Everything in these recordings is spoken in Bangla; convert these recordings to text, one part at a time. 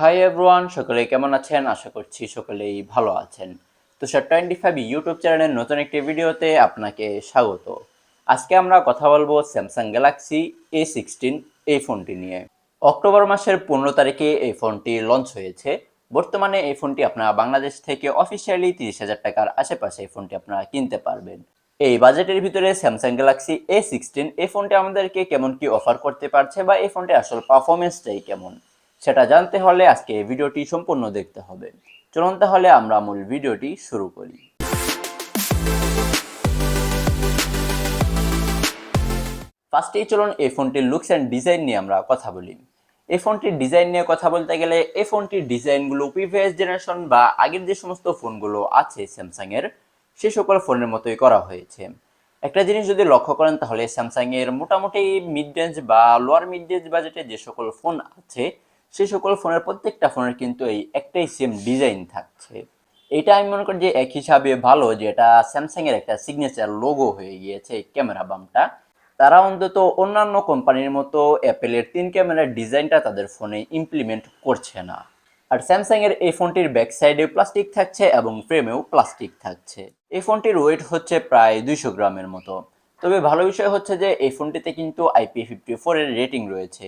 হাই এভরিওয়ান সকলে কেমন আছেন? আশা করছি সকলেই ভালো আছেন। তো তুষার টোয়েন্টি ফাইভ ইউটিউব চ্যানেলের নতুন একটি ভিডিওতে আপনাকে স্বাগত। আজকে আমরা কথা বলব স্যামসাং গ্যালাক্সি এ সিক্সটিন এই ফোনটি নিয়ে। অক্টোবর মাসের পনেরো তারিখে এই ফোনটি লঞ্চ হয়েছে। বর্তমানে এই ফোনটি আপনারা বাংলাদেশ থেকে অফিসিয়ালি তিরিশ হাজার টাকার আশেপাশে এই ফোনটি আপনারা কিনতে পারবেন। এই বাজেটের ভিতরে স্যামসাং গ্যালাক্সি এ সিক্সটিন এই ফোনটি আমাদেরকে কেমন কি অফার করতে পারছে বা এই ফোনটি আসল পারফরমেন্সটাই কেমন? সেটা জানতে হলে আজকে এই ভিডিওটি সম্পূর্ণ দেখতে হবে। চলুন তাহলে আমরা মূল ভিডিওটি শুরু করি। ফার্স্টেই চলুন এই ফোনটির লুকস অ্যান্ড ডিজাইন নিয়ে আমরা কথা বলি। এই ফোনটির ডিজাইন নিয়ে কথা বলতে গেলে এই ফোনটির ডিজাইনগুলো প্রিভিয়াস জেনারেশন বা আগের যে সমস্ত ফোনগুলো আছে স্যামসাংয়ের, সে সকল ফোনের মতোই করা হয়েছে। একটা জিনিস যদি লক্ষ্য করেন তাহলে স্যামসাংয়ের মোটামুটি মিড রেঞ্জ বা লোয়ার মিড রেঞ্জ বাজেটে যে সকল ফোন আছে সে সকল ফোনের, প্রত্যেকটা ফোনের কিন্তু এই একটাই সেম ডিজাইন থাকছে। এটা আমি মনে করি যে এক হিসাবে ভালো যে এটা স্যামসাংয়ের একটা সিগনেচার লোগো হয়ে গিয়েছে এই ক্যামেরা বামটা তারা অন্তত অন্যান্য কোম্পানির মতো অ্যাপেলের তিন ক্যামেরার ডিজাইনটা তাদের ফোনে ইমপ্লিমেন্ট করছে না। আর স্যামসাংয়ের এই ফোনটির ব্যাক সাইডে প্লাস্টিক থাকছে এবং ফ্রেমেও প্লাস্টিক থাকছে। এই ফোনটির ওয়েট হচ্ছে প্রায় দুইশো গ্রামের মতো। তবে ভালো বিষয় হচ্ছে যে এই ফোনটিতে কিন্তু আইপি ফিফটি ফোরের রেটিং রয়েছে।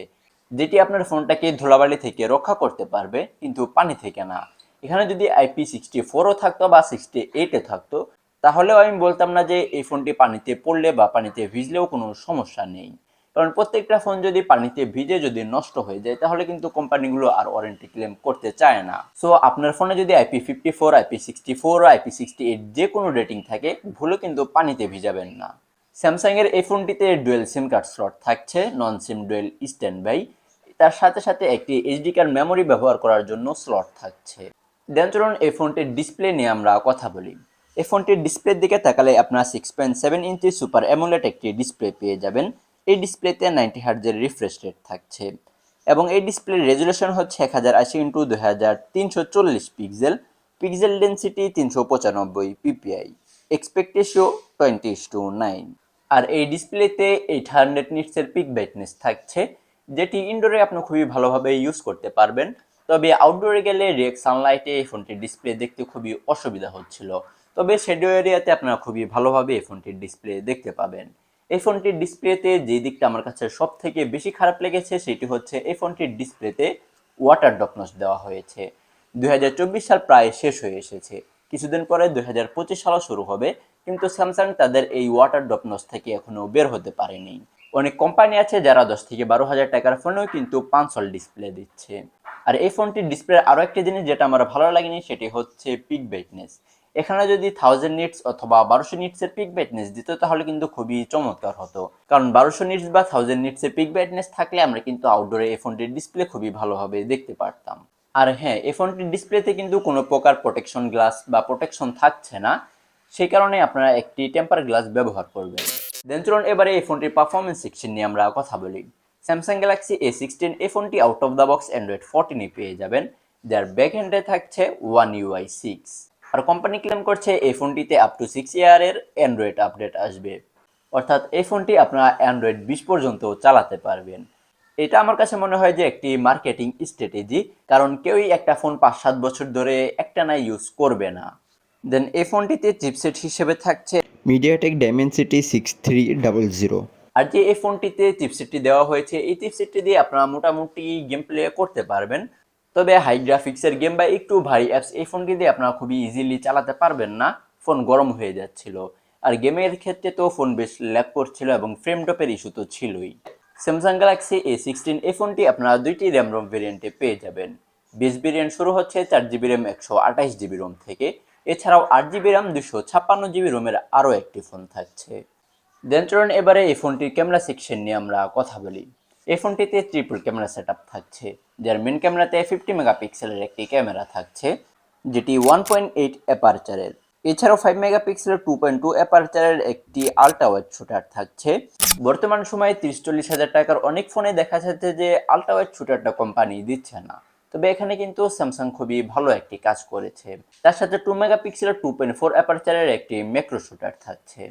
যেটি আপনার ফোনটাকে ধুলাবালি থেকে রক্ষা করতে পারবে, কিন্তু পানি থেকে না। এখানে যদি আইপি সিক্সটি ফোরও থাকতো বা সিক্সটি এইটে থাকতো, তাহলেও আমি বলতাম না যে এই ফোনটি পানিতে পড়লে বা পানিতে ভিজলেও কোনো সমস্যা নেই। কারণ প্রত্যেকটা ফোন যদি পানিতে ভিজে যদি নষ্ট হয়ে যায়, তাহলে কিন্তু কোম্পানিগুলো আর ওয়ারেন্টি ক্লেম করতে চায় না। সো আপনার ফোনে যদি IP fifty four IP sixty four IP sixty eight যে কোনো রেটিং থাকে ভুলে কিন্তু পানিতে ভিজাবেন না। স্যামসাংয়ের এই ফোনটিতে ডুয়েল সিম কার্ড স্লট থাকছে non SIM dual standby তার সাথে সাথে একটি এইচডি কার্ড মেমোরি ব্যবহার করার জন্য স্লট থাকছে। দেন চলুন এই ফোনটির ডিসপ্লে নিয়ে আমরা কথা বলি। এই ফোনটির ডিসপ্লের দিকে তাকালে আপনারা six point seven inch super AMOLED একটি ডিসপ্লে পেয়ে যাবেন। এই ডিসপ্লেতে নাইনটি হার্জের রিফ্রেশ রেট থাকছে। এবং এই ডিসপ্লের রেজুলেশন হচ্ছে এক হাজার আশি ইন্টু দুই হাজার তিনশো চল্লিশ পিক্সেল পিক্সেল ডেন্সিটি তিনশো পঁচানব্বই PPI aspect ratio twenty to nine আর এই ডিসপ্লেতে এইট হান্ড্রেড নিটসের পিক ব্রাইটনেস থাকছে। যেটি ইনডোরে আপনি খুবই ভালোভাবে ইউজ করতে পারবেন। তবে আউটডোরে গেলে রেক সানলাইটে এই ফোনটির ডিসপ্লে দেখতে খুবই অসুবিধা হচ্ছিল। তবে শেডো এরিয়াতে আপনারা খুবই ভালোভাবে এই ফোনটির ডিসপ্লে দেখতে পাবেন। এই ফোনটির ডিসপ্লেতে যে দিকটা আমার কাছে সব থেকে বেশি খারাপ লেগেছে, সেটি হচ্ছে এই ফোনটির ডিসপ্লেতে ওয়াটার ডপনস দেওয়া হয়েছে। দুই হাজার চব্বিশ সাল প্রায় শেষ হয়ে এসেছে। কিছুদিন পরে দুই হাজার পঁচিশ সালও শুরু হবে, কিন্তু স্যামসাং তাদের এই ওয়াটার ডপনস থেকে এখনও বের হতে পারেনি। অনেক কোম্পানি আছে যারা দশ থেকে বারো হাজার টাকার ফোনেও কিন্তু পাঁচশল ডিসপ্লে দিচ্ছে। আর এই ফোনটির ডিসপ্লে আরও একটি জিনিস যেটা আমার ভালো লাগেনি, সেটি হচ্ছে পিক ব্রাইটনেস এখানে যদি থাউজেন্ড নিটস অথবা বারোশো নিটসের পিক ব্রাইটনেস দিত, তাহলে কিন্তু খুবই চমৎকার হতো। কারণ বারোশো নিটস বা থাউজেন্ড নিটসের পিক ব্রাইটনেস থাকলে আমরা কিন্তু আউটডোরে এই ফোনটির ডিসপ্লে খুবই ভালোভাবে দেখতে পারতাম। আর হ্যাঁ এই ফোনটির ডিসপ্লেতে কিন্তু কোনো প্রকার প্রোটেকশন গ্লাস বা প্রোটেকশন থাকছে না। সেই কারণে আপনারা একটি টেম্পার গ্লাস ব্যবহার করবেন। দেন চলুন এবারে এই ফোনটির পারফরমেন্স সেকশন নিয়ে আমরা কথা বলি। স্যামসাং গ্যালাক্সি এ সিক্সটিন এই ফোনটি out of the box android ফোরটিনে পেয়ে যাবেন। যার ব্যাক হ্যান্ডে থাকছে ওয়ান ইউআই সিক্স আর কোম্পানি ক্লেম করছে এই ফোনটিতে আপ টু সিক্স ইয়ারের অ্যান্ড্রয়েড আপডেট আসবে। অর্থাৎ এই ফোনটি আপনারা অ্যান্ড্রয়েড বিশ পর্যন্ত চালাতে পারবেন। এটা আমার কাছে মনে হয় যে একটি মার্কেটিং স্ট্র্যাটেজি কারণ কেউই একটা ফোন পাঁচ সাত বছর ধরে একটা না ইউজ করবে না। দেন এই ফোনটিতে চিপসেট হিসেবে থাকছে MediaTek Dimensity six three double zero আর যে এই ফোনটিতে চিপসেটটি দেওয়া হয়েছে, এই চিপসেটটি দিয়ে আপনারা মোটামুটি গেম প্লে করতে পারবেন। তবে হাই গ্রাফিক্সের গেম বা একটু ভারী অ্যাপস এই ফোনটি দিয়ে আপনারা খুবই ইজিলি চালাতে পারবেন না। ফোন গরম হয়ে যাচ্ছিল। আর গেমের ক্ষেত্রে তো ফোন বেশ ল্যাপ করছিল এবং ফ্রেম ড্রপের ইস্যু তো ছিলই। স্যামসাং গ্যালাক্সি এ সিক্সটিন এই ফোনটি আপনারা দুইটি র্যাম রোম ভেরিয়েন্টে পেয়ে যাবেন। বিশ ভেরিয়েন্ট শুরু হচ্ছে চার জিবি র্যাম একশো আঠাশ জিবি রোম থেকে। এছাড়াও আট জিবি র্যাম দুশো ছাপ্পান্ন জিবি রোমের আরও একটি ফোন থাকছে। দেন চলুন এবারে এই ফোনটির ক্যামেরা সেকশন নিয়ে আমরা কথা বলি। এই ফোনটিতে ট্রিপল ক্যামেরা সেট থাকছে, যার মেন ক্যামেরাতে ফিফটি মেগাপিক্সেলের একটি ক্যামেরা থাকছে, যেটি ওয়ান পয়েন্ট এইট অ্যাপারচারের এছাড়াও ফাইভ মেগাপিক্সেলের টু পয়েন্ট টু অ্যাপারচারের একটি আলট্রা ওয়াইড শুটার থাকছে। বর্তমান সময়ে তিরিশ চল্লিশ হাজার টাকার অনেক ফোনে দেখা যাচ্ছে যে আলট্রা ওয়াইড শুটারটা কোম্পানি দিচ্ছে না। তবে এখানে কিন্তু স্যামসাং খুবই ভালো একটি কাজ করেছে। তার সাথে টু মেগাপিক্সেলের টু পয়েন্ট ফোর অ্যাপারচারের একটি ম্যাক্রো শুটার থাকছে।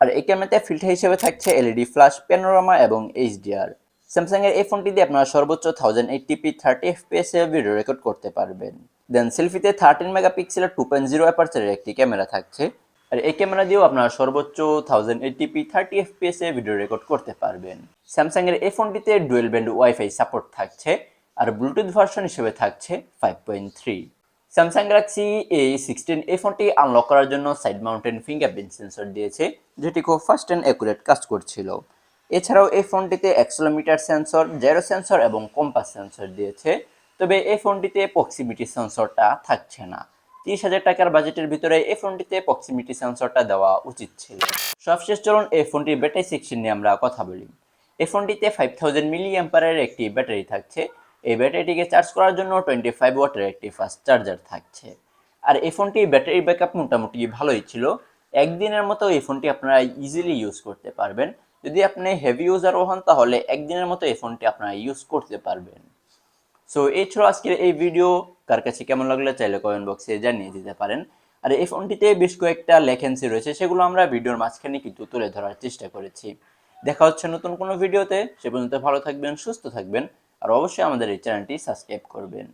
আর এই ক্যামেরাতে ফিল্টার হিসেবে থাকছে এলইডি ফ্ল্যাশ প্যানোরামা এবং এইচডিআর স্যামসাং এর এই ফোনটি দিয়ে আপনারা সর্বোচ্চ thousand eighty p thirty FPS এ ভিডিও রেকর্ড করতে পারবেন। দেন সেলফিতে থার্টিন মেগাপিক্সেলের টু পয়েন্ট জিরো অ্যাপারচারের একটি ক্যামেরা থাকছে। আর এই ক্যামেরা দিয়েও আপনারা সর্বোচ্চ thousand eighty p thirty FPS এ ভিডিও রেকর্ড করতে পারবেন। স্যামসাং এর এই ফোনটিতে ডুয়েল ব্যান্ড ওয়াইফাই সাপোর্ট থাকছে। আর ব্লুটুথ ভার্সন হিসেবে থাকছে five point three Samsung Galaxy A sixteen এই ফোনটি আনলক করার জন্য সাইড মাউন্টেন ফিঙ্গারপ্রিন্ট সেন্সর দিয়েছে, যেটি খুব ফাস্ট অ্যান্ড অ্যাকুরেট কাজ করছিল। এছাড়াও এই ফোনটিতে অ্যাক্সেলোমিটার সেন্সর জেরো সেন্সর এবং কম্পাস সেন্সর দিয়েছে। তবে এই ফোনটিতে প্রক্সিমিটি সেন্সরটা থাকছে না। তিরিশ হাজার টাকার বাজেটের ভিতরে এই ফোনটিতে প্রক্সিমিটি সেন্সরটা দেওয়া উচিত ছিল। সবশেষ চলুন এই ফোনটির ব্যাটারি সেকশন নিয়ে আমরা কথা বলি। এই ফোনটিতে ফাইভ থাউজেন্ড মিলি অ্যাম্পারের একটি ব্যাটারি থাকছে। এই ব্যাটারিটিকে চার্জ করার জন্য টোয়েন্টি ফাইভ ওয়াটের একটি ফাস্ট চার্জার থাকছে। আর এই ফোনটি ব্যাটারি ব্যাকআপ মোটামুটি ভালোই ছিল। একদিনের মতো এই ফোনটি আপনারা ইজিলি ইউজ করতে পারবেন। যদি আপনি হেভি ইউজারও হন, তাহলে একদিনের মতো এই ফোনটি আপনারা ইউজ করতে পারবেন। সো এই ছিল আজকের এই ভিডিও কার কাছে কেমন লাগলে চাইলে কমেন্ট বক্সে জানিয়ে দিতে পারেন। আর এই ফোনটিতে বেশ কয়েকটা লেখেন্সি রয়েছে, সেগুলো আমরা ভিডিওর মাঝখানে কিন্তু তুলে ধরার চেষ্টা করেছি। দেখা হচ্ছে নতুন কোনো ভিডিওতে সে পর্যন্ত ভালো থাকবেন, সুস্থ থাকবেন। আর অবশ্যই আমাদের এই চ্যানেলটি সাবস্ক্রাইব করবেন।